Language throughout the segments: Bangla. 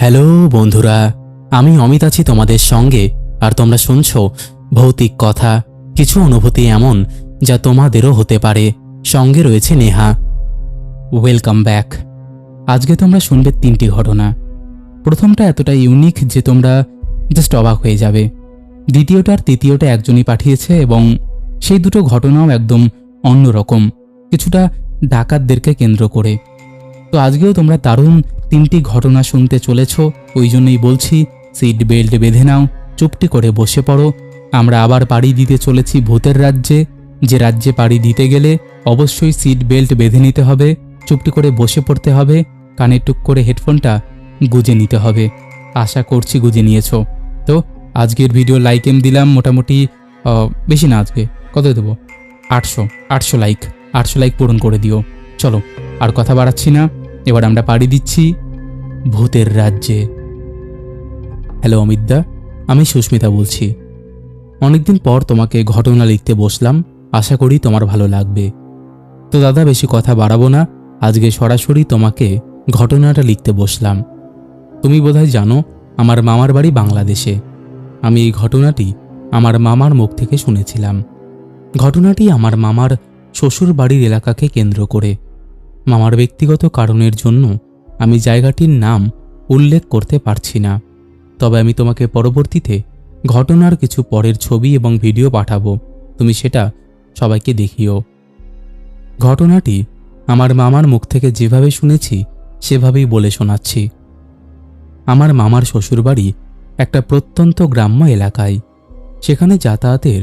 হ্যালো, বন্ধুরা। আমি অমিত আছি তোমাদের সঙ্গে, আর তোমরা শুনছো ভৌতিক কথা, কিছু অনুভূতি এমন যা তোমাদেরও হতে পারে। সঙ্গে রয়েছে নেহা। ওয়েলকাম ব্যাক আজকে তোমরা শুনবে তিনটি ঘটনা। প্রথমটা এতটা ইউনিক যে তোমরা জাস্ট অবাক হয়ে যাবে। দ্বিতীয়টা আর তৃতীয়টা একজনই পাঠিয়েছে এবং সেই দুটো ঘটনাও একদম অন্যরকম। কিছুটা ডাকাতদেরকে কেন্দ্র করে। তো আজকেও তোমরা দারুণ তিনটি ঘটনা শুনতে চলেছ, ওই জন্যই বলছি সিট বেল্ট বেঁধে নাও, চুপটি করে বসে পড়ো। আমরা আবার পাড়ি দিতে চলেছি ভূতের রাজ্যে। যে রাজ্যে পাড়ি দিতে গেলে অবশ্যই সিট বেল্ট বেঁধে নিতে হবে, চুপটি করে বসে পড়তে হবে, কানে টুক করে হেডফোনটা গুজে নিতে হবে। আশা করছি গুজে নিয়েছো। তো, আজকের ভিডিও লাইক এম দিলাম, মোটামুটি বেশি না আজকে, কত দেবো? আটশো আটশো লাইক আটশো লাইক পূরণ করে দিও। চলো, আর কথা বাড়াচ্ছি না। এবার আমরা পাড়ি দিচ্ছি ভূতের রাজ্যে। হ্যালো অমিতদা, আমি সুস্মিতা বলছি। অনেকদিন পর তোমাকে ঘটনা লিখতে বসলাম, আশা করি তোমার ভালো লাগবে। তো দাদা, বেশি কথা বাড়াবো না, আজকে সরাসরি তোমাকে ঘটনাটা লিখতে বসলাম। তুমি বোধহয় জানো, আমার মামার বাড়ি বাংলাদেশে। আমি এই ঘটনাটি আমার মামার মুখ থেকে শুনেছিলাম। ঘটনাটি আমার মামার শ্বশুর বাড়ির এলাকাকে কেন্দ্র করে। মামার ব্যক্তিগত কারণের জন্য আমি জায়গাটির নাম উল্লেখ করতে পারছি না। তবে আমি তোমাকে পরবর্তীতে ঘটনার কিছু পরের ছবি এবং ভিডিও পাঠাবো। তুমি সেটা সবাইকে দেখিও। ঘটনাটি আমার মামার মুখ থেকে যেভাবে শুনেছি, সেভাবেই বলে শোনাচ্ছি। আমার মামার শ্বশুরবাড়ি একটা প্রত্যন্ত গ্রাম্য এলাকায়। সেখানে যাতায়াতের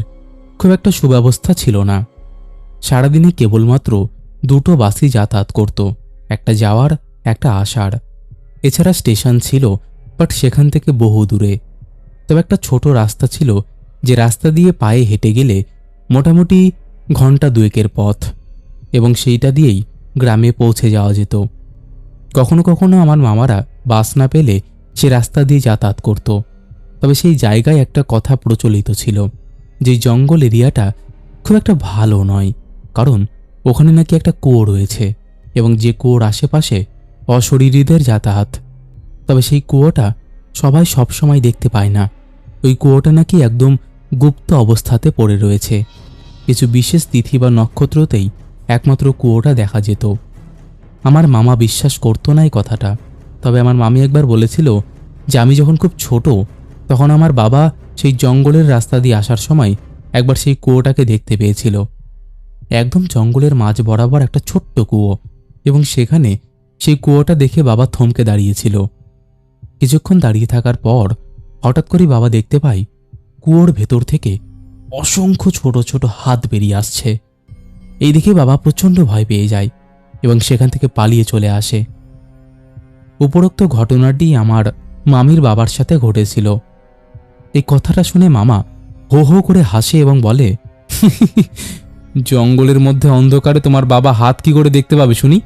খুব একটা সুব্যবস্থা ছিল না। সারাদিনে কেবলমাত্র দুটো বাসই যাতায়াত করত, একটা যাওয়ার, একটা আসার। এছাড়া স্টেশন ছিল, বাট সেখান থেকে বহু দূরে। তবে একটা ছোট রাস্তা ছিল, যে রাস্তা দিয়ে পায়ে হেঁটে গেলে মোটামুটি ঘণ্টা দুয়েকের পথ, এবং সেইটা দিয়েই গ্রামে পৌঁছে যাওয়া যেত। কখনো কখনো আমার মামারা বাস না পেলে সে রাস্তা দিয়ে যাতায়াত করত, তবে সেই জায়গায় একটা কথা প্রচলিত ছিল, যে জঙ্গল এরিয়াটা খুব একটা ভালো নয়, কারণ ওখানে নাকি একটা কুয়ো রয়েছে এবং যে কুয়োর আশেপাশে অশরীরীদের যাতায়াত। তবে সেই কুয়োটা সবাই সবসময় দেখতে পায় না। ওই কুয়োটা নাকি একদম গুপ্ত অবস্থাতে পড়ে রয়েছে। কিছু বিশেষ তিথি বা নক্ষত্রতেই একমাত্র কুয়োটা দেখা যেত। আমার মামা বিশ্বাস করতো না এই কথাটা, তবে আমার মামি একবার বলেছিল যে আমি যখন খুব ছোট, তখন আমার বাবা সেই জঙ্গলের রাস্তা দিয়ে আসার সময় একবার সেই কুয়োটাকে দেখতে পেয়েছিল। একদম জঙ্গলের মাঝ বরাবর একটা ছোট্ট কুয়ো এবং সেখানে সেই কুয়োটা দেখে বাবা থমকে দাঁড়িয়েছিল। কিছুক্ষণ দাঁড়িয়ে থাকার পর হঠাৎ করে বাবা দেখতে পাই কুয়োর ভেতর থেকে অসংখ্য ছোট ছোট হাত বেরিয়ে আসছে। এই দেখে বাবা প্রচণ্ড ভয় পেয়ে যায় এবং সেখান থেকে পালিয়ে চলে আসে। উপরোক্ত ঘটনাটি আমার মামির বাবার সাথে ঘটেছিল। এই কথাটা শুনে মামা হো হো করে হাসে এবং বলে জঙ্গলের মধ্যে অন্ধকারে তোমার বাবা হাত কি করে দেখতে পাবে শুনি?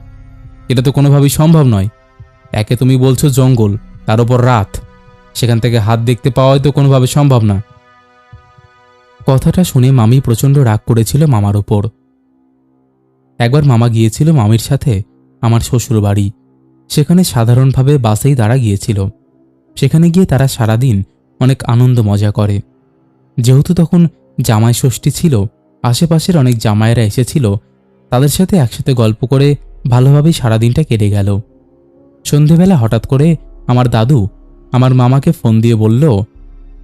এটা তো কোনোভাবেই সম্ভব নয়। একে তুমি বলছো জঙ্গল, তার উপর রাত। সেখান থেকে হাত দেখতে পাওয়াই তো কোনোভাবে সম্ভব না। কথাটা শুনে মামি প্রচণ্ড রাগ করেছিল মামার ওপর একবার মামা গিয়েছিল মামির সাথে, আমার শ্বশুর বাড়ি। সেখানে সাধারণভাবে বাসেই দাঁড়া গিয়েছিল। সেখানে গিয়ে তারা সারাদিন অনেক আনন্দ মজা করে। যেহেতু তখন জামাই ষষ্ঠী ছিল আশেপাশের অনেক জামাইয়েরা এসেছিল। তাদের সাথে একসাথে গল্প করে ভালোভাবেই সারাদিনটা কেটে গেল। সন্ধেবেলা হঠাৎ করে আমার দাদু আমার মামাকে ফোন দিয়ে বলল,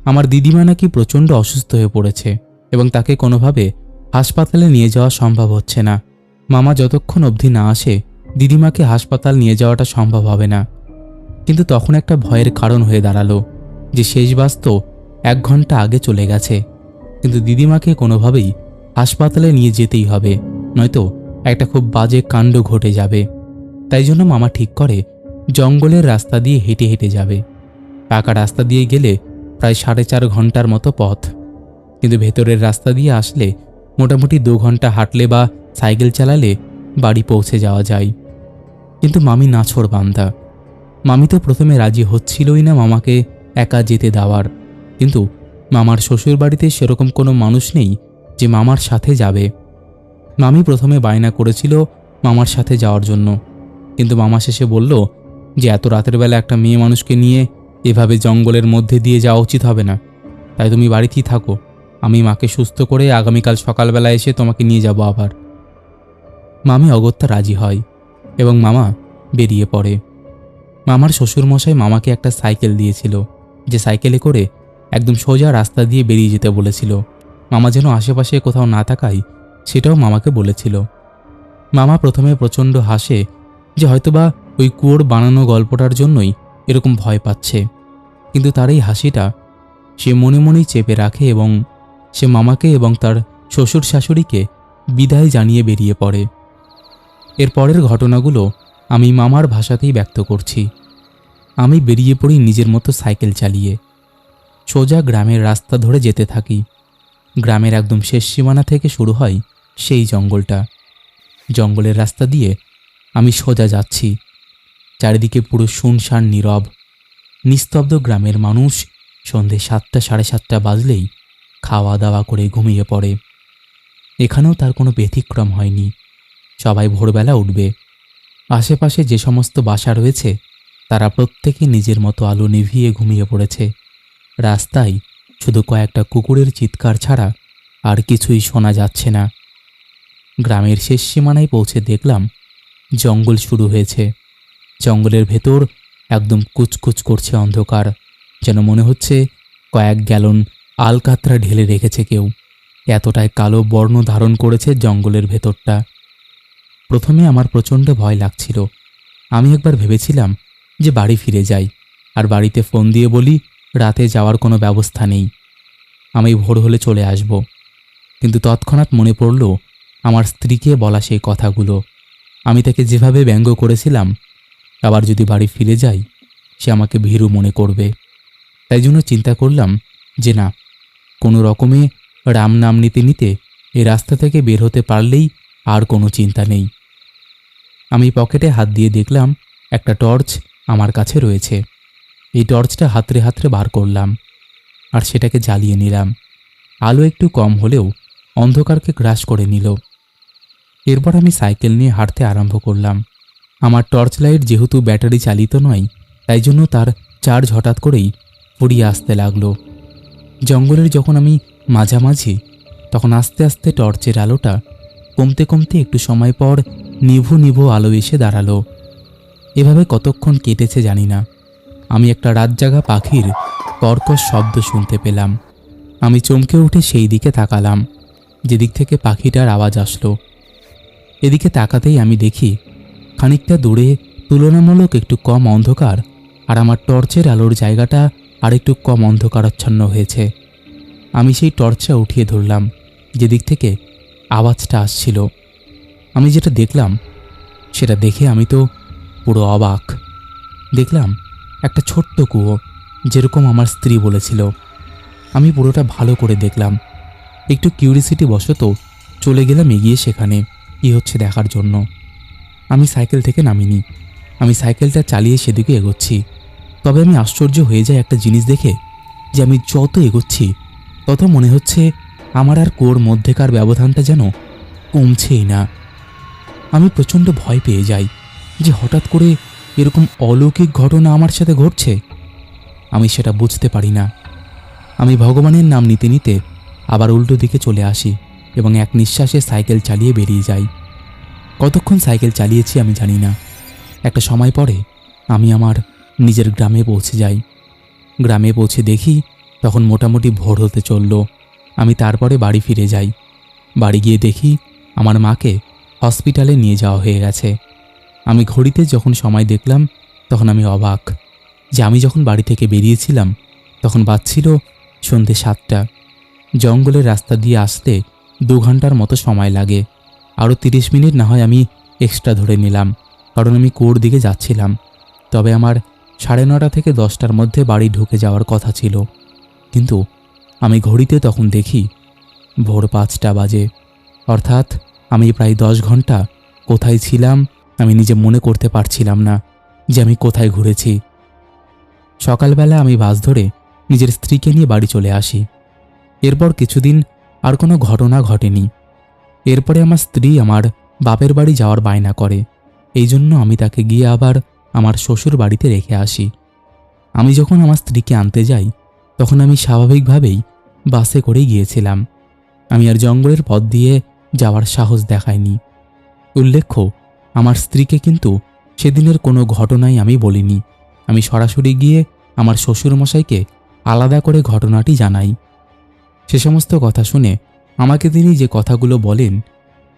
আমার দিদিমা নাকি প্রচণ্ড অসুস্থ হয়ে পড়েছে এবং তাকে কোনোভাবে হাসপাতালে নিয়ে যাওয়া সম্ভব হচ্ছে না। মামা যতক্ষণ অবধি না আসে, দিদিমাকে হাসপাতাল নিয়ে যাওয়াটা সম্ভব হবে না। কিন্তু তখন একটা ভয়ের কারণ হয়ে দাঁড়াল যে শেষ বাস তো এক ঘণ্টা আগে চলে গেছে। কিন্তু দিদিমাকে কোনোভাবেই হাসপাতালে নিয়ে যেতেই হবে, নয়তো একটা খুব বাজে কাণ্ড ঘটে যাবে। তাই জন্য মামা ঠিক করে জঙ্গলের রাস্তা দিয়ে হেঁটে হেঁটে যাবে। পাকা রাস্তা দিয়ে গেলে প্রায় সাড়ে চার ঘণ্টার মতো পথ। কিন্তু ভেতরের রাস্তা দিয়ে আসলে মোটামুটি দু ঘণ্টা হাঁটলে বা সাইকেল চালালে বাড়ি পৌঁছে যাওয়া যায়। কিন্তু মামি নাছড় বান্ধা মামি তো প্রথমে রাজি হচ্ছিলই না মামাকে একা যেতে দেওয়ার। কিন্তু মামার শ্বশুর বাড়িতে সেরকম কোনো মানুষ নেই যে মামার সাথে যাবে। মামি প্রথমে বায়না করেছিল মামার সাথে যাওয়ার জন্য। কিন্তু মামা শেষে বলল যে, এত রাতের বেলা একটা মেয়ে মানুষকে নিয়ে এভাবে জঙ্গলের মধ্যে দিয়ে যাওয়া উচিত হবে না। তাই তুমি বাড়িতেই থাকো। আমি মাকে সুস্থ করে আগামীকাল সকালবেলা এসে তোমাকে নিয়ে যাব আবার। মামি অগত্যা রাজি হয় এবং মামা বেরিয়ে পড়ে। মামার শ্বশুরমশাই মামাকে একটা সাইকেল দিয়েছিল, যে সাইকেলে করে একদম সোজা রাস্তা দিয়ে বেরিয়ে যেতে বলেছিল। মামা যেন আশেপাশে কোথাও না থাকায় সেটাও মামাকে বলেছিল। মামা প্রথমে প্রচণ্ড হাসে যে হয়তোবা ওই কুয়োর বানানো গল্পটার জন্যই এরকম ভয় পাচ্ছে। কিন্তু তার এই হাসিটা সে মনে মনেই চেপে রাখে এবং সে মামাকে এবং তার শ্বশুর শাশুড়িকে বিদায় জানিয়ে বেরিয়ে পড়ে। এর পরের ঘটনাগুলো আমি মামার ভাষাতেই ব্যক্ত করছি। আমি বেরিয়ে পড়ি নিজের মতো সাইকেল চালিয়ে। সোজা গ্রামের রাস্তা ধরে যেতে থাকি। গ্রামের একদম শেষ সীমানা থেকে শুরু হয় সেই জঙ্গলটা। জঙ্গলের রাস্তা দিয়ে আমি সোজা যাচ্ছি। চারিদিকে পুরো শুনশান নীরব। নিস্তব্ধ গ্রামের মানুষ সন্ধে সাতটা, সাড়ে সাতটা বাজলেই খাওয়া দাওয়া করে ঘুমিয়ে পড়ে। এখানেও তার কোনো ব্যতিক্রম হয়নি। সবাই ভোরবেলা উঠবে। আশেপাশে যে সমস্ত বাসা রয়েছে, তারা প্রত্যেকে নিজের মতো আলো নিভিয়ে ঘুমিয়ে পড়েছে। রাস্তায় শুধু কয়েকটা কুকুরের চিৎকার ছাড়া আর কিছুই শোনা যাচ্ছে না। গ্রামের শেষ সীমানায় পৌঁছে দেখলাম জঙ্গল শুরু হয়েছে। জঙ্গলের ভেতর একদম কুচকুচ করছে অন্ধকার, যেন মনে হচ্ছে কয়েক গ্যালন আলকাতরা ঢেলে রেখেছে কেউ। এতটাই কালো বর্ণ ধারণ করেছে জঙ্গলের ভেতরটা। প্রথমে আমার প্রচণ্ড ভয় লাগছিল। আমি একবার ভেবেছিলাম যে বাড়ি ফিরে যাই, আর বাড়িতে ফোন দিয়ে বলি রাতে যাওয়ার কোনো ব্যবস্থা নেই। আমি ভোর হলে চলে আসব। কিন্তু তৎক্ষণাৎ মনে পড়ল, আমার স্ত্রীকে বলা সেই কথাগুলো। আমি তাকে যেভাবে ব্যঙ্গ করেছিলাম, আবার যদি বাড়ি ফিরে যাই, সে আমাকে ভীরু মনে করবে। তাই জন্য চিন্তা করলাম যে না, কোনো রকমে রাম নাম নিতে নিতে এই রাস্তা থেকে বের হতে পারলেই আর কোনো চিন্তা নেই। আমি পকেটে হাত দিয়ে দেখলাম, একটা টর্চ আমার কাছে রয়েছে। এই টর্চটা হাতড়ে হাতড়ে বার করলাম আর সেটাকে জ্বালিয়ে নিলাম। আলো একটু কম হলেও অন্ধকারকে গ্রাস করে নিল। এরপর আমি সাইকেল নিয়ে হাঁটতে আরম্ভ করলাম। আমার টর্চ লাইট যেহেতু ব্যাটারি চালিত নয়, তাই জন্য তার চার্জ হঠাৎ করেই ফুরিয়ে আসতে লাগল। জঙ্গলের যখন আমি মাঝামাঝি, তখন আস্তে আস্তে টর্চের আলোটা কমতে কমতে একটু সময় পর নিভু নিভু আলো এসে দাঁড়াল। এভাবে কতক্ষণ কেটেছে জানি না। আমি একটা রাতজাগা পাখির কর্কশ শব্দ শুনতে পেলাম। আমি চমকে উঠে সেই দিকে তাকালাম। যেদিক থেকে পাখিটার আওয়াজ আসলো। এদিকে তাকাতেই আমি দেখি খানিকটা দূরে তুলনামূলক একটু কম অন্ধকার আর আমার টর্চের আলোর জায়গাটা আর একটু কম অন্ধকারাচ্ছন্ন হয়েছে। আমি সেই টর্চটা উঠিয়ে ধরলাম, যেদিক থেকে আওয়াজটা আসছিল। আমি যেটা দেখলাম, সেটা দেখে আমি তো পুরো অবাক। দেখলাম একটা ছোট্ট কুয়ো, যেরকম আমার স্ত্রী বলেছিল। আমি পুরোটা ভালো করে দেখলাম। একটু কিউরিসিটি বশত চলে গেলাম এগিয়ে সেখানে। কী হচ্ছে দেখার জন্য। আমি সাইকেল থেকে নামিনি। আমি সাইকেলটা চালিয়ে সেদিকে এগোচ্ছি। তবে আমি আশ্চর্য হয়ে যাই একটা জিনিস দেখে, যে আমি যত এগোচ্ছি, তত মনে হচ্ছে আমার আর কোর মধ্যেকার ব্যবধানটা যেন কমছেই না। আমি প্রচণ্ড ভয় পেয়ে যাই, যে হঠাৎ করে এরকম অলৌকিক ঘটনা আমার সাথে ঘটছে? আমি সেটা বুঝতে পারি না। আমি ভগবানের নাম নিতে নিতে আবার উল্টো দিকে চলে আসি এবং এক নিঃশ্বাসে সাইকেল চালিয়ে বেরিয়ে যাই। কতক্ষণ সাইকেল চালিয়েছি আমি জানি না। একটা সময় পরে আমি আমার নিজের গ্রামে পৌঁছে যাই। গ্রামে পৌঁছে দেখি তখন মোটামুটি ভোর হতে চলল। আমি তারপরে বাড়ি ফিরে যাই। বাড়ি গিয়ে দেখি আমার মাকে হসপিটালে নিয়ে যাওয়া হয়ে গেছে। আমি ঘড়িতে যখন সময় দেখলাম, তখন আমি অবাক যে আমি যখন বাড়ি থেকে বেরিয়েছিলাম, তখন বাজছিল সন্ধে সাতটা। জঙ্গলের রাস্তা দিয়ে আসতে দু ঘণ্টার মতো সময় লাগে। আরও তিরিশ মিনিট না হয় আমি এক্সট্রা ধরে নিলাম, কারণ আমি কোর দিকে যাচ্ছিলাম। তবে আমার সাড়ে নটা থেকে দশটার মধ্যে বাড়ি ঢুকে যাওয়ার কথা ছিল। কিন্তু আমি ঘড়িতে তখন দেখি ভোর পাঁচটা বাজে। অর্থাৎ আমি প্রায় দশ ঘণ্টা কোথায় ছিলাম আমি নিজে মনে করতে পারছিলাম না যে আমি কোথায় ঘুরেছি। সকালবেলা আমি বাস ধরে নিজের স্ত্রীকে নিয়ে বাড়ি চলে আসি। এরপর কিছুদিন আর কোনো ঘটনা ঘটেনি। এরপরে আমার স্ত্রী আমার বাপের বাড়ি যাওয়ার বায়না করে। এই জন্য আমি তাকে গিয়ে আবার আমার শ্বশুর বাড়িতে রেখে আসি। আমি যখন আমার স্ত্রীকে আনতে যাই, তখন আমি স্বাভাবিকভাবেই বাসে করে গিয়েছিলাম। আমি আর জঙ্গলের পথ দিয়ে যাওয়ার সাহস দেখাইনি। উল্লেখ্য আমার স্ত্রীকে কিন্তু সেদিনের কোনো ঘটনাই আমি বলিনি। আমি সরাসরি গিয়ে আমার শ্বশুরমশাইকে আলাদা করে ঘটনাটি জানাই। সে সমস্ত কথা শুনে আমাকে তিনি যে কথাগুলো বলেন,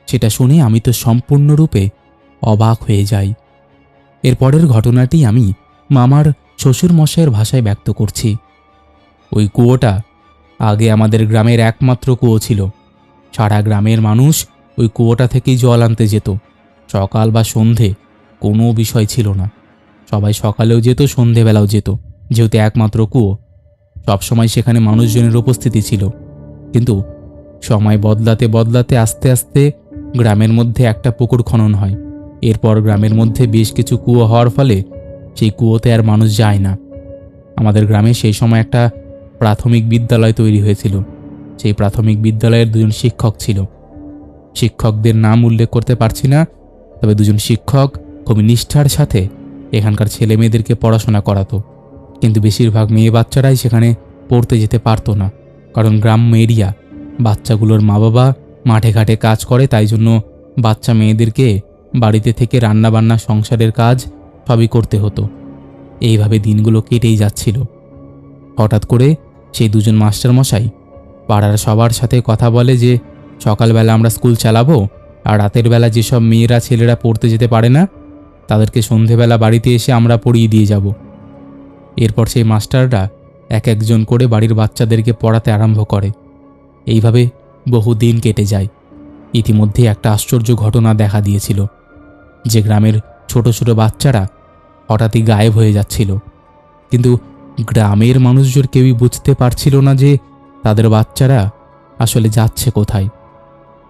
সেটা শুনে আমি তো সম্পূর্ণরূপে অবাক হয়ে যাই। এরপরের ঘটনাটি আমি মামার শ্বশুরমশাইয়ের ভাষায় ব্যক্ত করছি। ওই কুয়োটা আগে আমাদের গ্রামের একমাত্র কুয়ো ছিল। সারা গ্রামের মানুষ ওই কুয়োটা থেকেই জল আনতে যেত। সকাল বা সন্ধে কোনো বিষয় ছিল না। সবাই সকালেও যেত, সন্ধেবেলাও যেত। যেহেতু একমাত্র কুয়ো, সবসময় সেখানে মানুষজনের উপস্থিতি ছিল। কিন্তু সময় বদলাতে বদলাতে আস্তে আস্তে গ্রামের মধ্যে একটা পুকুর খনন হয়। এরপর গ্রামের মধ্যে বেশ কিছু কুয়ো হওয়ার ফলে সেই কুয়োতে আর মানুষ যায় না। আমাদের গ্রামে সেই সময় একটা প্রাথমিক বিদ্যালয় তৈরি হয়েছিল। সেই প্রাথমিক বিদ্যালয়ের দুজন শিক্ষক ছিল। শিক্ষকদের নাম উল্লেখ করতে পারছি না তবে দুজন শিক্ষক খুবই নিষ্ঠার সাথে এখানকার ছেলে মেয়েদেরকে পড়াশোনা করাতো। কিন্তু বেশিরভাগ মেয়ে বাচ্চারাই সেখানে পড়তে যেতে পারতো না, কারণ গ্রাম্য এরিয়া। বাচ্চাগুলোর মা বাবা মাঠে ঘাটে কাজ করে, তাই জন্য বাচ্চা মেয়েদেরকে বাড়িতে থেকে রান্নাবান্না, সংসারের কাজ সবই করতে হতো। এইভাবে দিনগুলো কেটেই যাচ্ছিল। হঠাৎ করে সেই দুজন মাস্টারমশাই পাড়ার সবার সাথে কথা বলে যে, সকালবেলা আমরা স্কুল চালাবো আর রাতের বেলা যেসব মেয়েরা ছেলেরা পড়তে যেতে পারে না, তাদেরকে সন্ধেবেলা বাড়িতে এসে আমরা পড়িয়ে দিয়ে যাব। এরপর সেই মাস্টাররা এক একজন করে বাড়ির বাচ্চাদেরকে পড়াতে আরম্ভ করে। এইভাবে বহু দিন কেটে যায়। ইতিমধ্যে একটা আশ্চর্য ঘটনা দেখা দিয়েছিল। যে গ্রামের ছোট ছোট বাচ্চারা হঠাৎই গায়েব হয়ে যাচ্ছিল। কিন্তু গ্রামের মানুষজন কেউই বুঝতে পারছিল না যে তাদের বাচ্চারা আসলে যাচ্ছে কোথায়।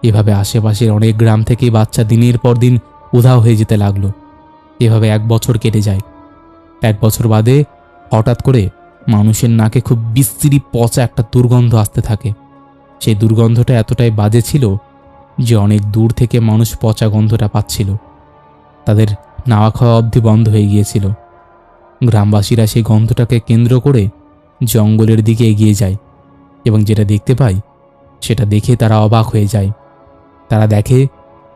এভাবে আশেপাশের অনেক গ্রাম থেকে বাচ্চা দিনের পর দিন উধাও হয়ে যেতে লাগল। এভাবে এক বছর কেটে যায়। এক বছর বাদে হঠাৎ করে মানুষের নাকে খুব বিশ্রী পচা একটা দুর্গন্ধ আসতে থাকে। সেই দুর্গন্ধটা এতটাই বাজে ছিল যে অনেক দূর থেকে মানুষ পচা গন্ধটা পাচ্ছিল। তাদের নাওয়া খাওয়া অবধি বন্ধ হয়ে গিয়েছিল। গ্রামবাসীরা সেই গন্ধটাকে কেন্দ্র করে জঙ্গলের দিকে এগিয়ে যায় এবং যেটা দেখতে পায়, সেটা দেখে তারা অবাক হয়ে যায়। তারা দেখে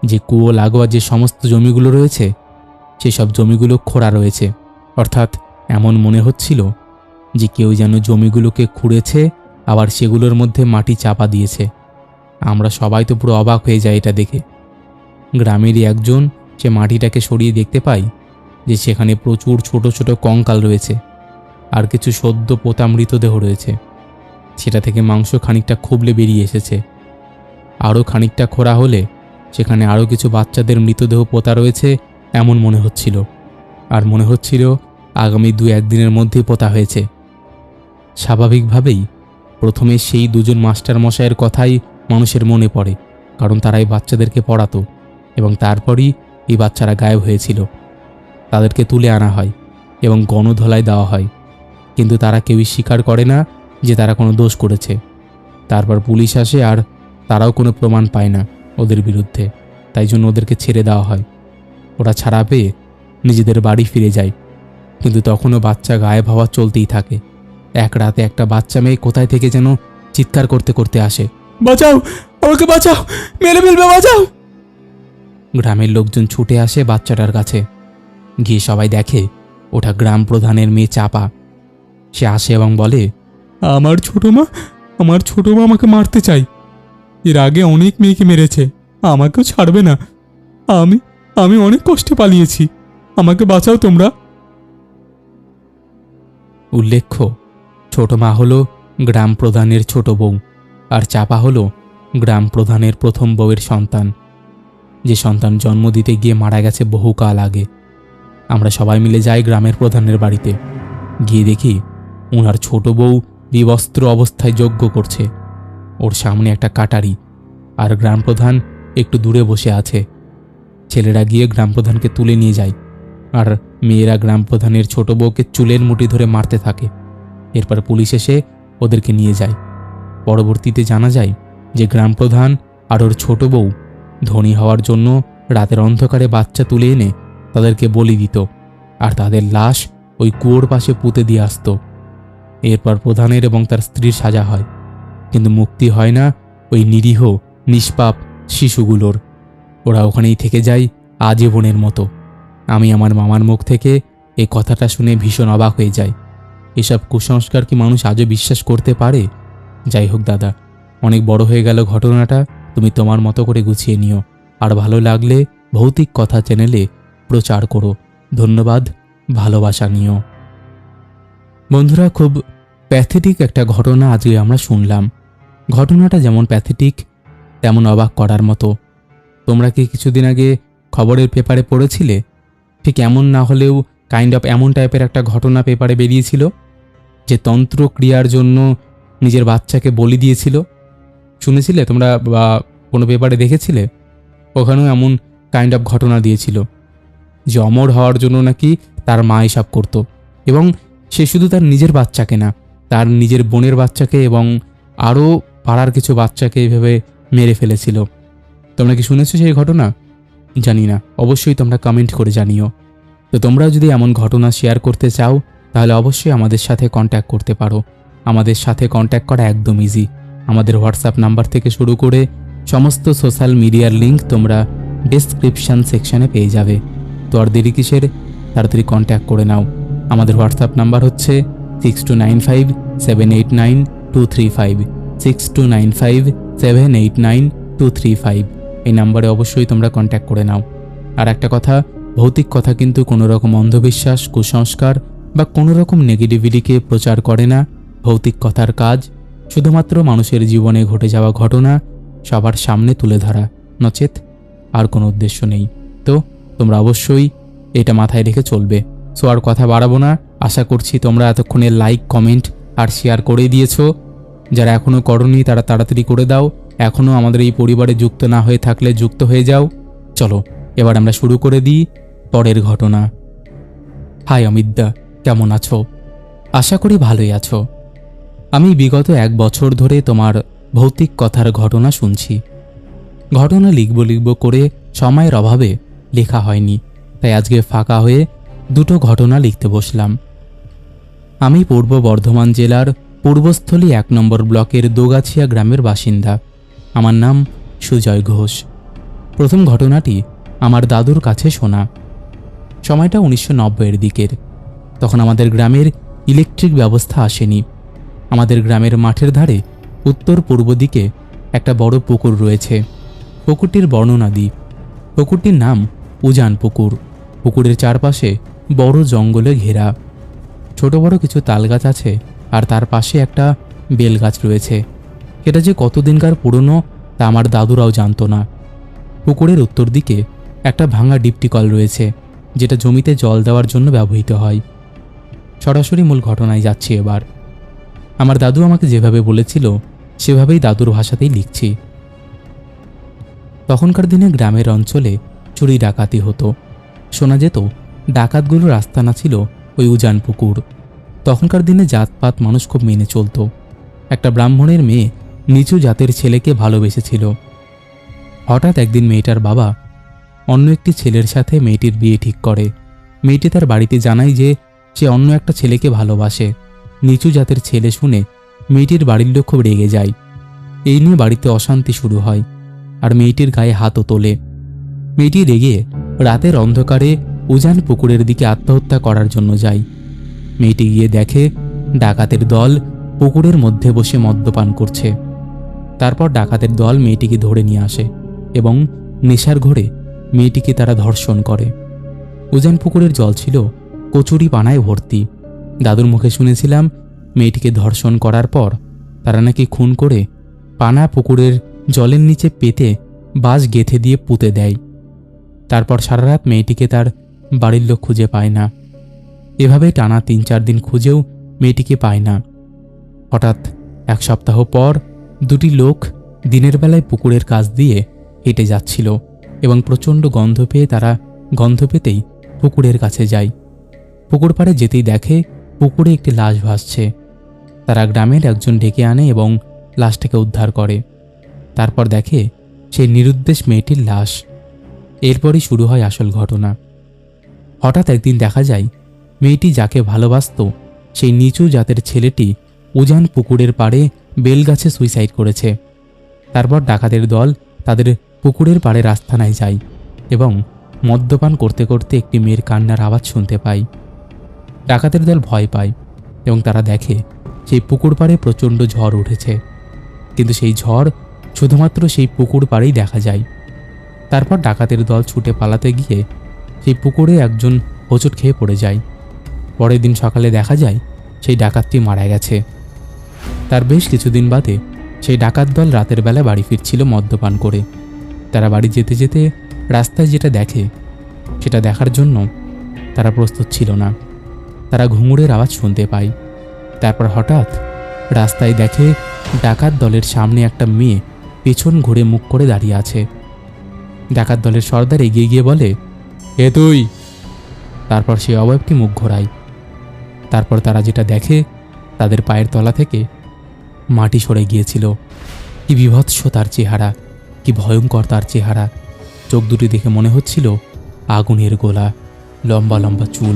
যে কুয়ো লাগোয়া যে সমস্ত জমিগুলো রয়েছে, সেসব জমিগুলো খোঁড়া রয়েছে। অর্থাৎ এমন মনে হচ্ছিল যে কেউ যেন জমিগুলোকে খুঁড়েছে, আবার সেগুলোর মধ্যে মাটি চাপা দিয়েছে। আমরা সবাই তো পুরো অবাক হয়ে যাই এটা দেখে। গ্রামেরই একজন সে মাটিটাকে সরিয়ে দেখতে পাই যে সেখানে প্রচুর ছোট ছোট কঙ্কাল রয়েছে আর কিছু সদ্য পোতা মৃতদেহ রয়েছে। সেটা থেকে মাংস খানিকটা খুবলে বেরিয়ে এসেছে। আরও খানিকটা খোঁড়া হলে, সেখানে আরও কিছু বাচ্চাদের মৃতদেহ পোতা রয়েছে এমন মনে হচ্ছিল। আর মনে হচ্ছিল আগামী দু একদিনের মধ্যেই পোতা হয়েছে। স্বাভাবিকভাবেই প্রথমে সেই দুজন মাস্টার মশাইয়ের কথাই মানুষের মনে পড়ে, কারণ তারাই বাচ্চাদেরকে পড়াতো, এবং তারপরই এই বাচ্চারা গায়েব হয়েছিল। তাদেরকে তুলে আনা হয় এবং গণধলায় দেওয়া হয়। কিন্তু তারা কেউই স্বীকার করে না যে তারা কোনো দোষ করেছে। তারপর পুলিশ আসে আর তারাও কোনো প্রমাণ পায় না ওদের বিরুদ্ধে। তাই জন্য ওদেরকে ছেড়ে দেওয়া হয়। ওরা ছাড়া পেয়ে নিজেদের বাড়ি ফিরে যায়। কিন্তু তখনও বাচ্চা গায়েব হওয়া চলতেই থাকে। এক রাতে একটা বাচ্চা মেয়ে কোথায় থেকে যেন চিৎকার করতে করতে আসে। বাঁচাও! আমাকে বাঁচাও! মেরে ফেলবে, বাঁচাও! গ্রামের লোকজন ছুটে আসে বাচ্চাটার কাছে। গিয়ে সবাই দেখে, ওটা গ্রাম প্রধানের মেয়ে চাপা। সে আসে এবং বলে, আমার ছোট মা, আমার ছোট মা আমাকে মারতে চাই এর আগে অনেক মেয়েকে মেরেছে। আমাকেও ছাড়বে না। আমি আমি অনেক কষ্টে পালিয়েছি। আমাকে বাঁচাও তোমরা। উল্লেখ্য, ছোট মা হলো গ্রাম প্রধানের ছোট বউ আর চাপা হলো গ্রাম প্রধানের প্রথম বউয়ের সন্তান। যে সন্তান জন্ম দিতে গিয়ে মারা গেছে বহুকাল আগে। আমরা সবাই মিলে যাই গ্রামের প্রধানের বাড়িতে। গিয়ে দেখি ওনার ছোট বউ বিবস্ত্র অবস্থায় যজ্ঞ করছে। ওর সামনে একটা কাটারি আর গ্রাম প্রধান একটু দূরে বসে আছে। ছেলেরা গিয়ে গ্রাম প্রধানকে তুলে নিয়ে যায় আর মেয়েরা গ্রাম প্রধানের ছোট বউকে চুলের মুঠি ধরে মারতে থাকে। এরপর পুলিশ এসে ওদেরকে নিয়ে যায়। পরবর্তীতে জানা যায় যে গ্রাম প্রধান আর ওর ছোট বউ ধনী হওয়ার জন্য রাতের অন্ধকারে বাচ্চা তুলে এনে তাদেরকে বলি দিত আর তাদের লাশ ওই কুয়োর পাশে পুঁতে দিয়ে আসতো। এরপর প্রধানের এবং তার স্ত্রীর সাজা হয়। কিন্তু মুক্তি হয় না ওই নিরীহ, নিষ্পাপ শিশুগুলোর। ওরা ওখানেই থেকে যায় আজীবনের মতো। আমি আমার মামার মুখ থেকে এই কথাটা শুনে ভীষণ অবাক হয়ে যাই। এসব কুসংস্কার কি মানুষ আজও বিশ্বাস করতে পারে? যাই হোক দাদা, অনেক বড় হয়ে গেল ঘটনাটা, তুমি তোমার মতো করে গুছিয়ে নিও। আর ভালো লাগলে ভৌতিক কথা চ্যানেলে প্রচার করো। ধন্যবাদ, ভালোবাসা নিও। বন্ধুরা, খুব প্যাথেটিক একটা ঘটনা আজকে আমরা শুনলাম। ঘটনাটা যেমন প্যাথেটিক, তেমন অবাক করার মতো। তোমরা কি কিছুদিন আগে খবরের পেপারে পড়েছিলে? ঠিক এমন না হলেও কাইন্ড অফ এমন টাইপের একটা ঘটনা পেপারে বেরিয়েছিল, যে তন্ত্র ক্রিয়ার জন্য নিজের বাচ্চাকে বলি দিয়েছিল। শুনেছিলে? তোমরা বা কোনো পেপারে দেখেছিলে? ওখানেও এমন কাইন্ড অফ ঘটনা দিয়েছিল, যে অমর হওয়ার জন্য নাকি তার মা এসব করতো। এবং সে শুধু তার নিজের বাচ্চাকে না, তার নিজের বোনের বাচ্চাকে এবং আরও পাড়ার কিছু বাচ্চাকে এভাবে মেরে ফেলেছিল। তোমরা কি শুনেছো সেই ঘটনা? জানি না। অবশ্যই তোমরা কমেন্ট করে জানিও। তো তোমরা যদি এমন ঘটনা শেয়ার করতে চাও, তাহলে অবশ্যই আমাদের সাথে কন্ট্যাক্ট করতে পারো। আমাদের সাথে কন্ট্যাক্ট করা একদম ইজি আমাদের হোয়াটসঅ্যাপ নাম্বার থেকে শুরু করে সমস্ত সোশ্যাল মিডিয়ার লিঙ্ক তোমরা ডেসক্রিপশন সেকশনে পেয়ে যাবে। তো আর দেরি কিসের? তাড়াতাড়ি কন্ট্যাক্ট করে নাও। আমাদের হোয়াটসঅ্যাপ নাম্বার হচ্ছে six two nine five seven eight nine two three five six two nine five seven eight nine two three five. এই নাম্বারে অবশ্যই তোমরা কন্ট্যাক্ট করে নাও। আর একটা কথা, ভৌতিক কথা কিন্তু কোনো রকম অন্ধবিশ্বাস, কুসংস্কার বা কোনো রকম নেগেটিভিটিকে প্রচার করে না। ভৌতিক কথার কাজ শুধুমাত্র মানুষের জীবনে ঘটে যাওয়া ঘটনা সবার সামনে তুলে ধরা। নচেত আর কোনো উদ্দেশ্য নেই। তো, তোমরা অবশ্যই এটা মাথায় রেখে চলবে। সো আর কথা বাড়াবো না। আশা করছি তোমরা এতক্ষণে লাইক কমেন্ট আর শেয়ার করে দিয়েছ। যারা এখনও করনি তারা তাড়াতাড়ি করে দাও। এখনও আমাদের এই পরিবারে যুক্ত না হয়ে থাকলে যুক্ত হয়ে যাও। চলো, এবার আমরা শুরু করে দিই পরের ঘটনা। হাই অমিতদা, কেমন আছো? আশা করি ভালোই আছো। আমি বিগত এক বছর ধরে তোমার ভৌতিক কথার ঘটনা শুনছি। ঘটনা লিখব লিখব করে সময়ের অভাবে লেখা হয়নি, তাই আজকে ফাঁকা হয়ে দুটো ঘটনা লিখতে বসলাম। আমি পূর্ব বর্ধমান জেলার পূর্বস্থলী এক নম্বর ব্লকের দোগাছিয়া গ্রামের বাসিন্দা। আমার নাম সুজয় ঘোষ। প্রথম ঘটনাটি আমার দাদুর কাছে শোনা। সময়টা উনিশশো নব্বইয়ের দিকের। তখন আমাদের গ্রামের ইলেকট্রিক ব্যবস্থা আসেনি। আমাদের গ্রামের মাঠের ধারে উত্তর পূর্ব দিকে একটা বড় পুকুর রয়েছে। পুকুরটির বর্ণনা দিই। পুকুরটির নাম উজান পুকুর। পুকুরের চারপাশে বড় জঙ্গলে ঘেরা। ছোট বড় কিছু তালগাছ আছে আর তার পাশে একটা বেল গাছ রয়েছে। এটা যে কতদিনকার পুরনো, তা আমার দাদুরাও জানতো না। পুকুরের উত্তর দিকে একটা ভাঙা ডিপটি কল রয়েছে, যেটা জমিতে জল দেওয়ার জন্য ব্যবহৃত হয়। সরাসরি মূল ঘটনায় যাচ্ছি এবার। আমার দাদু আমাকে যেভাবে বলেছিল, সেভাবেই দাদুর ভাষাতেই লিখছি। তখনকার দিনে গ্রামের অঞ্চলে চুরি ডাকাতি হতো। শোনা যেত ডাকাতগুলো রাস্তা না ছিল ওই উজান পুকুর। তখনকার দিনে জাতপাত মানুষ খুব মেনে চলতো। একটা ব্রাহ্মণের মেয়ে নিচু জাতের ছেলেকে ভালোবেসেছিল। হঠাৎ একদিন মেয়েটার বাবা অন্য একটি ছেলের সাথে মেয়েটির বিয়ে ঠিক করে। মেয়েটি তার বাড়িতে জানায় যে সে অন্য একটা ছেলেকে ভালোবাসে। নিচু জাতের ছেলে শুনে মেয়েটির বাড়ির লোক খুব রেগে যায়। এই নিয়ে বাড়িতে অশান্তি শুরু হয় আর মেয়েটির গায়ে হাতও তোলে। মেয়েটি রেগে রাতের অন্ধকারে উজান পুকুরের দিকে আত্মহত্যা করার জন্য যায়। মেয়েটি গিয়ে দেখে ডাকাতের দল পুকুরের মধ্যে বসে মদ্যপান করছে। তারপর ডাকাতের দল মেয়েটিকে ধরে নিয়ে আসে এবং নেশার ঘোরে মেয়েটিকে তারা ধর্ষণ করে। উজান পুকুরের জল ছিল কচুরি পানায় ভর্তি। দাদুর মুখে শুনেছিলাম মেয়েটিকে ধর্ষণ করার পর তারা নাকি খুন করে পানা পুকুরের জলের নিচে পেতে বাস গেথে দিয়ে পুঁতে দেয়। তারপর সারা রাত মেয়েটিকে তার বাড়ির লোক খুঁজে পায় না। এভাবে টানা তিন চার দিন খুঁজেও মেয়েটিকে পায় না। হঠাৎ এক সপ্তাহ পর দুটি লোক দিনের বেলায় পুকুরের কাজ দিয়ে হেঁটে যাচ্ছিল এবং প্রচণ্ড গন্ধ পেয়ে তারা গন্ধ পেতেই পুকুরের কাছে যায়। পুকুর পাড়ে যেতেই দেখে পুকুরে একটি লাশ ভাসছে। তারা গ্রামের একজন ডেকে আনে এবং লাশটাকে উদ্ধার করে। তারপর দেখে সেই নিরুদ্দেশ মেয়েটির লাশ। এরপরই শুরু হয় আসল ঘটনা। হঠাৎ একদিন দেখা যায় মেয়েটি যাকে ভালোবাসত, সেই নিচু জাতের ছেলেটি উজান পুকুরের পাড়ে বেলগাছে সুইসাইড করেছে। তারপর ডাকাতের দল তাদের পুকুরের পাড়ে রাস্তানায় যায় এবং মদ্যপান করতে করতে একটি মেয়ের কান্নার আওয়াজ শুনতে পায়। ডাকাতের দল ভয় পায় এবং তারা দেখে সেই পুকুর পাড়ে প্রচণ্ড ঝড় উঠেছে। কিন্তু সেই ঝড় শুধুমাত্র সেই পুকুর পাড়েই দেখা যায়। তারপর ডাকাতের দল ছুটে পালাতে গিয়ে সেই পুকুরে একজন হোঁচট খেয়ে পড়ে যায়। পরের দিন সকালে দেখা যায় সেই ডাকাতটি মারা গেছে। তার বেশ কিছুদিন বাদে সেই ডাকাত দল রাতের বেলা বাড়ি ফিরছিল মদ্যপান করে। তারা বাড়ি যেতে যেতে রাস্তায় যেটা দেখে, সেটা দেখার জন্য তারা প্রস্তুত ছিল না। তারা ঘুঙুরের আওয়াজ শুনতে পায়। তারপর হঠাৎ রাস্তায় দেখে ডাকাত দলের সামনে একটা মেয়ে পেছন ঘুরে মুখ করে দাঁড়িয়ে আছে। ডাকাত দলের সর্দার এগিয়ে গিয়ে বলে, এ তুই? তারপর সে অবয়বটি মুখ ঘোরায়। তারপর তারা যেটা দেখে, তাদের পায়ের তলা থেকে মাটি সরে গিয়েছিল। কি বিভৎস তার চেহারা, কি ভয়ঙ্কর তার চেহারা। চোখ দুটি দেখে মনে হচ্ছিল আগুনের গোলা, লম্বা লম্বা চুল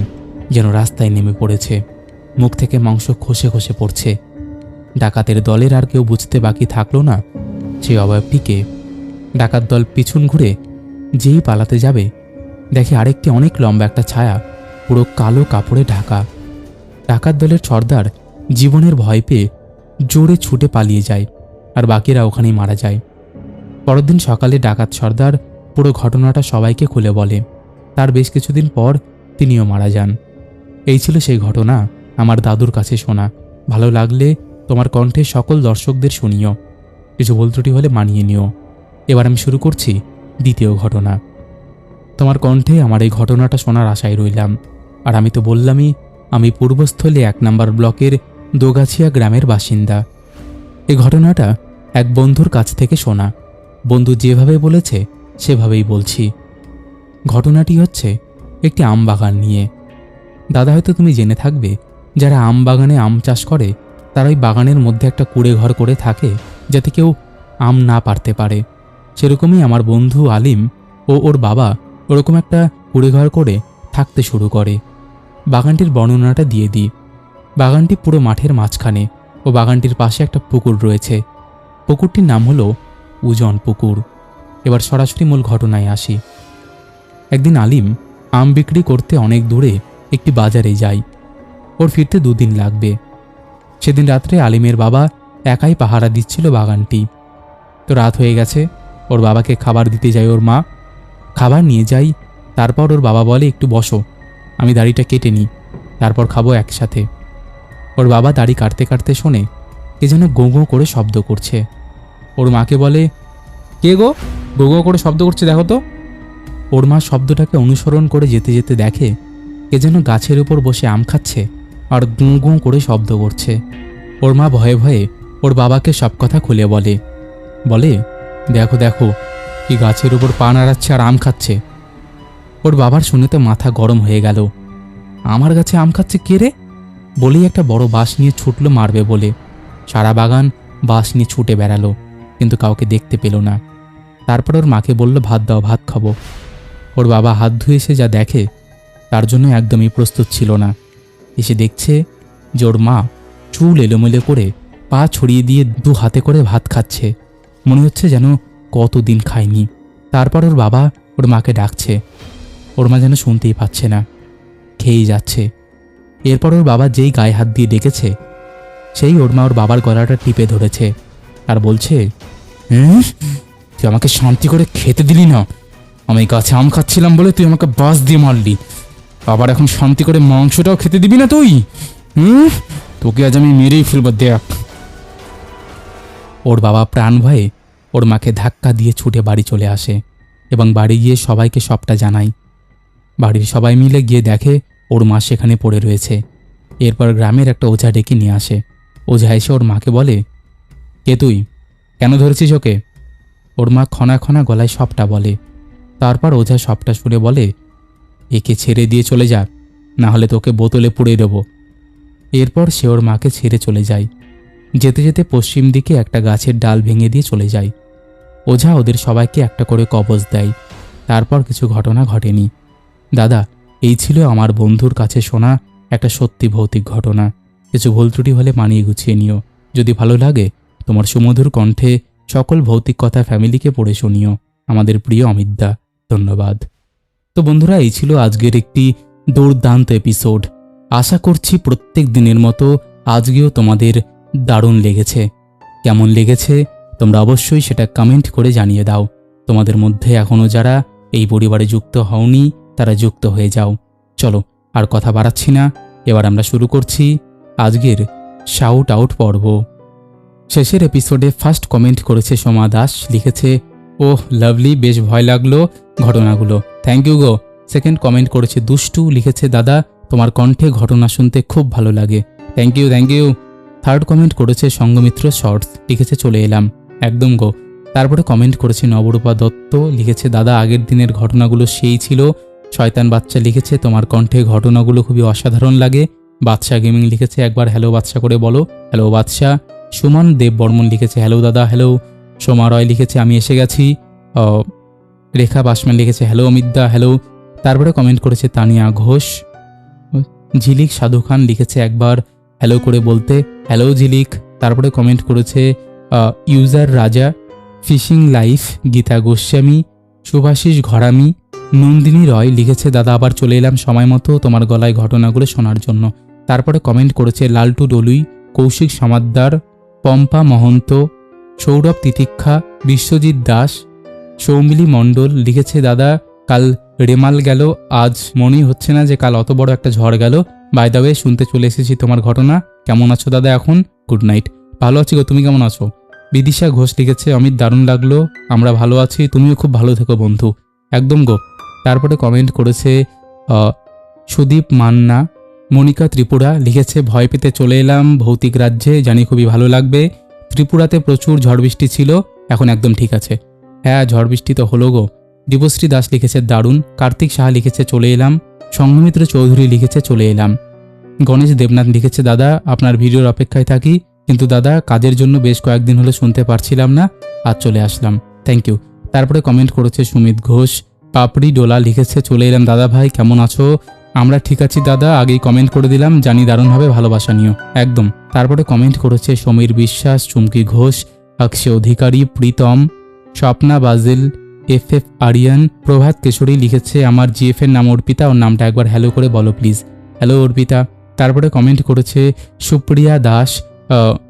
যেন রাস্তায় নেমে পড়েছে। মুখ থেকে মাংস খসে খসে পড়ছে। ডাকাতের দলের আর কেউ বুঝতে বাকি থাকল না সেই অবয়বটিকে। ডাকাত দল পিছন ঘুরে যেই পালাতে যাবে, দেখে আরেকটি অনেক লম্বা একটা ছায়া পুরো কালো কাপড়ে ঢাকা। ডাকাত দলের সর্দার জীবনের ভয় পেয়ে জোরে ছুটে পালিয়ে যায় আর বাকিরা ওখানেই মারা যায়। পরের দিন সকালে ডাকাত সর্দার পুরো ঘটনাটা সবাইকে খুলে বলে। তার বেশ কিছুদিন পর তিনিও মারা যান। এই ছিল সেই ঘটনা, আমার দাদুর কাছে শোনা। ভালো লাগলে তোমার কণ্ঠে সকল দর্শকদের শুনিও। কিছু ভুল ত্রুটি হলে মানিয়ে নিও। এবার আমি শুরু করছি দ্বিতীয় ঘটনা। তোমার কণ্ঠে আমার এই ঘটনাটা শোনার আশায় রইলাম। আর আমি তো বললামই আমি পূর্বস্থলে এক নম্বর ব্লকের দোগাছিয়া গ্রামের বাসিন্দা। এ ঘটনাটা এক বন্ধুর কাছ থেকে শোনা। বন্ধু যেভাবে বলেছে, সেভাবেই বলছি। ঘটনাটি হচ্ছে একটি আম বাগান নিয়ে। দাদা, হয়তো তুমি জেনে থাকবে, যারা আম বাগানে আম চাষ করে তারা ওই বাগানের মধ্যে একটা কুড়ে ঘর করে থাকে, যাতে কেউ আম না পারতে পারে। সেরকমই আমার বন্ধু আলিম ও ওর বাবা ওরকম একটা কুড়ে ঘর করে থাকতে শুরু করে। বাগানটির বর্ণনাটা দিয়ে দিই। বাগানটি পুরো মাঠের মাঝখানে ও বাগানটির পাশে একটা পুকুর রয়েছে। পুকুরটির নাম হলো উজন পুকুর। এবার সরাসরি মূল ঘটনায় আসি। একদিন আলিম আম বিক্রি করতে অনেক দূরে একটি বাজারে যাই ওর ফিরতে দুদিন লাগবে। সেদিন রাত্রে আলিমের বাবা একাই পাহারা দিচ্ছিল বাগানটি। তো রাত হয়ে গেছে, ওর বাবাকে খাবার দিতে যায় ওর মা। খাবার নিয়ে যাই, তারপর ওর বাবা বলে, একটু বসো। আমি দাড়িটা কেটে নিই, তারপর খাব একসাথে। ওর বাবা দাড়ি কাটতে কাটতে শোনে, কে যেন গো গো করে শব্দ করছে। ওর মাকে বলে, কে গো? গো গো করে শব্দ করছে, দেখো তো। ওর মা শব্দটাকে অনুসরণ করে যেতে যেতে দেখে, কে যেন গাছের উপর বসে আম খাচ্ছে আর গুঁ গুঁ করে শব্দ করছে। ওর মা ভয়ে ভয়ে ওর বাবাকে সব কথা খুলে বলে। বলে, দেখো দেখো, কি গাছের উপর পা নাড়াচ্ছে আর আম খাচ্ছে। ওর বাবার শুনে তো মাথা গরম হয়ে গেল। আমার গাছে আম খাচ্ছে কে রে? বলেই একটা বড় বাঁশ নিয়ে ছুটলো মারবে বলে। সারা বাগান বাঁশ নিয়ে ছুটে বেড়ালো, কিন্তু কাউকে দেখতে পেল না। তারপর ওর মাকে বলল, ভাত দাও, ভাত খাব। ওর বাবা হাত ধুয়ে এসে যা দেখে, তার জন্য একদমই প্রস্তুত ছিল না। এসে দেখছে যে ওর মা চুল এলোমেলো করে পা ছড়িয়ে দিয়ে দু হাতে করে ভাত খাচ্ছে। মনে হচ্ছে যেন কতদিন খায়নি। তারপর ওর বাবা ওর মাকে ডাকছে ওর মা যেন শুনতেই পাচ্ছে না। খেয়েই যাচ্ছে। এরপর ওর বাবা যেই গায়ে হাত দিয়ে ডেকেছে, সেই ওর মা ওর বাবার গলাটা টিপে ধরেছে আর বলছে "হুম? তুই আমাকে শান্তি করে খেতে দিলি না। আমি গাছে আম খাচ্ছিলাম বলে তুই আমাকে বাস দিয়ে মারলি। আবার এখন শান্তি করে মাংসটাও খেতে দিবি না তুই? হুম তোকে আজ আমি মেরেই ফেলব, দেখ। ওর বাবা প্রাণ ভয়ে ওর মাকে ধাক্কা দিয়ে ছুটে বাড়ি চলে আসে এবং বাড়ি গিয়ে সবাইকে সবটা জানায়। বাড়ির সবাই মিলে গিয়ে দেখে ওর মা সেখানে পড়ে রয়েছে। এরপর গ্রামের একটা ওঝা ডেকে নিয়ে আসে। ওঝা এসে ওর মাকে বলে, কে তুই? কেন ধরেছিস ওকে? ওর মা খনা খনা গলায় সবটা বলে। তারপর ওঝা সবটা শুনে বলে, একে ছেড়ে দিয়ে চলে যা, না হলে তোকে বোতলে পুড়ে দেব। এরপর সে ওর মাকে ছেড়ে চলে যায়। যেতে যেতে পশ্চিম দিকে একটা গাছের ডাল ভেঙে দিয়ে চলে যায়। ওঝা ওদের সবাইকে একটা করে কবজ দেয়। তারপর কিছু ঘটনা ঘটেনি। দাদা, এই ছিল আমার বন্ধুর কাছে শোনা একটা সত্যি ভৌতিক ঘটনা। কিছু ভুল ত্রুটি হলে মানিয়ে গুছিয়ে নিও। যদি ভালো লাগে, তোমার সুমধুর কণ্ঠে সকল ভৌতিক কথা ফ্যামিলিকে পড়ে শুনিও। আমাদের প্রিয় অমিতদা, ধন্যবাদ। তো বন্ধুরা, এই ছিল আজকের একটি দুর্দান্ত এপিসোড। আশা করছি প্রত্যেক দিনের মতো আজকেও তোমাদের দারুণ লেগেছে। কেমন লেগেছে, তোমরা অবশ্যই সেটা কমেন্ট করে জানিয়ে দাও। তোমাদের মধ্যে এখনও যারা এই পরিবারে যুক্ত হওনি তারা যুক্ত হয়ে যাও। চলো, আর কথা বাড়াচ্ছি না। এবার আমরা শুরু করছি আজকের শাউট আউট পর্ব। শেষের এপিসোডে ফার্স্ট কমেন্ট করেছে সোমা দাস। লিখেছে, ওহ লাভলি বেশ ভয় লাগল ঘটনাগুলো। থ্যাংক ইউ গো। সেকেন্ড কমেন্ট করেছে, দুষ্টু। লিখেছে, দাদা, তোমার কণ্ঠে ঘটনা শুনতে খুব ভালো লাগে। Thank you thank you third comment করেছে, সঙ্গমিত্র শর্টস লিখেছে, চলে এলাম। একদম গো। তারপরে কমেন্ট করেছে, নবরূপা দত্ত। লিখেছে, দাদা, আগের দিনের ঘটনাগুলো সেই ছিল। শয়তান বাচ্চা লিখেছে, তোমার কণ্ঠে ঘটনাগুলো খুবই অসাধারণ লাগে। বাদশা গেমিং লিখেছে একবার, হ্যালো বাদশা করে বলো, হ্যালো বাদশা। সুমন দেব বর্মন লিখেছে, হ্যালো দাদা, হ্যালো। সোমা রয় লিখেছে, আমি এসে গেছি। রেখা বাসমান লিখেছে, হ্যালো অমিতদা, হ্যালো। তারপরে কমেন্ট করেছে, তানিয়া ঘোষ। ঝিলিক সাধু খান লিখেছে একবার, হ্যালো করে বলতে, হ্যালো ঝিলিক। তারপরে কমেন্ট করেছে user Raja, fishing life, Gita Goswami, Subhashis Gharami. Nandini Roy লিখেছে, দাদা, আবার চলে এলাম সময় মতো তোমার গলায় ঘটনাগুলো শোনার জন্য। তারপরে কমেন্ট করেছে, লালটু ডলুই কৌশিক সমাদ্দার, পম্পা মহন্ত, সৌরভ তিতিক্ষা, বিশ্বজিৎ দাস, সৌমিলি মণ্ডল লিখেছে, দাদা, কাল রেমাল গেল, আজ মনেই হচ্ছে না যে কাল অত বড় একটা ঝড় গেল। বাই দা ওয়ে শুনতে চলে এসেছি তোমার ঘটনা। কেমন আছো দাদা এখন? গুড নাইট ভালো আছি গো, তুমি কেমন আছো? বিদিশা ঘোষ লিখেছে, অমিত, দারুণ লাগল, আমরা ভালো আছি, তুমিও খুব ভালো থেকো বন্ধু। একদম গো। তারপরে কমেন্ট করেছে সুদীপ মান্না, মনিকা ত্রিপুরা লিখেছে, ভয় পেতে চলে এলাম, ভৌতিক রাজ্যে, জানি খুবই ভালো লাগবে। ত্রিপুরাতে প্রচুর ঝড় বৃষ্টি ছিল, এখন একদম ঠিক আছে। হ্যাঁ ঝড় বৃষ্টি তো হলো গো। দিবশ্রী দাস লিখেছে, দারুণ। কার্তিক সাহা লিখেছে, চলে এলাম। সংঘমিত্র চৌধুরী লিখেছে, চলে এলাম। গণেশ দেবনাথ লিখেছে, দাদা, আপনার ভিডিওর অপেক্ষায় থাকি, কিন্তু দাদা, কাজের জন্য বেশ কয়েকদিন হলো শুনতে পারছিলাম না, আজ চলে আসলাম। থ্যাংক ইউ তারপরে কমেন্ট করেছে, সুমিত ঘোষ পাপড়ি ডোলা লিখেছে, চলে এলাম। দাদা ভাই, কেমন আছো? আমরা ঠিক আছি দাদা, আগেই কমেন্ট করে দিলাম, জানি দারুণভাবে ভালোবাসা নিও। একদম। তারপরে কমেন্ট করেছে সমীর বিশ্বাস, চুমকি ঘোষ, অক্ষয় অধিকারী, প্রীতম, স্বপ্না বাজিল এফ এফ আরিয়ান, প্রভাত কেশরী লিখেছে, আমার জিএফ এর নাম অর্পিতা, ওর নামটা একবার হ্যালো করে বলো প্লিজ হ্যালো অর্পিতা। তারপরে কমেন্ট করেছে সুপ্রিয়া দাস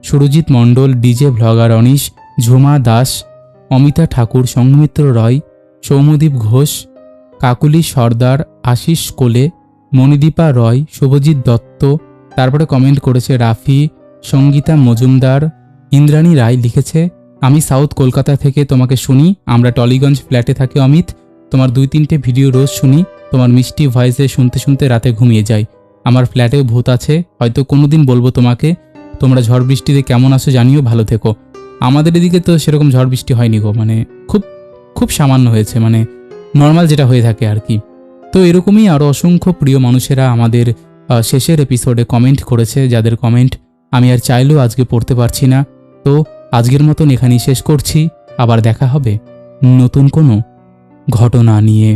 সুরজিৎ মণ্ডল, ডিজে ভ্লগার অনিশ, ঝুমা দাস, অমিতা ঠাকুর সংঘমিত্র রয় সৌমদীপ ঘোষ, কাকুলি সর্দার, আশিস কোলে, মণিদীপা রয়, শুভজিৎ দত্ত, তারপরে কমেন্ট করেছে রাফি, সঙ্গীতা মজুমদার, ইন্দ্রাণী রায় লিখেছে, আমি সাউথ কলকাতা থেকে তোমাকে শুনি, আমরা টলিগঞ্জ ফ্ল্যাটে থাকি অমিত, তোমার দুই তিনটে ভিডিও রোজ শুনি, তোমার মিষ্টি ভয়েসে শুনতে শুনতে রাতে ঘুমিয়ে যাই, আমার ফ্ল্যাটেও ভূত আছে, হয়তো কোনোদিন বলব তোমাকে, তোমরা ঝড় বৃষ্টিতে কেমন আছো জানিও, ভালো থেকো। আমাদের এদিকে তো সেরকম ঝড় বৃষ্টি হয়নি গো মানে খুব সামান্য হয়েছে মানে নর্মাল যেটা হয়ে থাকে আর কি। তো এরকমই আরও অসংখ্য প্রিয় মানুষেরা আমাদের শেষের এপিসোডে কমেন্ট করেছে, যাদের কমেন্ট আমি আর চাইলেও আজকে পড়তে পারছি না। তো আজকের মতন এখানেই শেষ করছি, আবার দেখা হবে নতুন কোনো ঘটনা নিয়ে।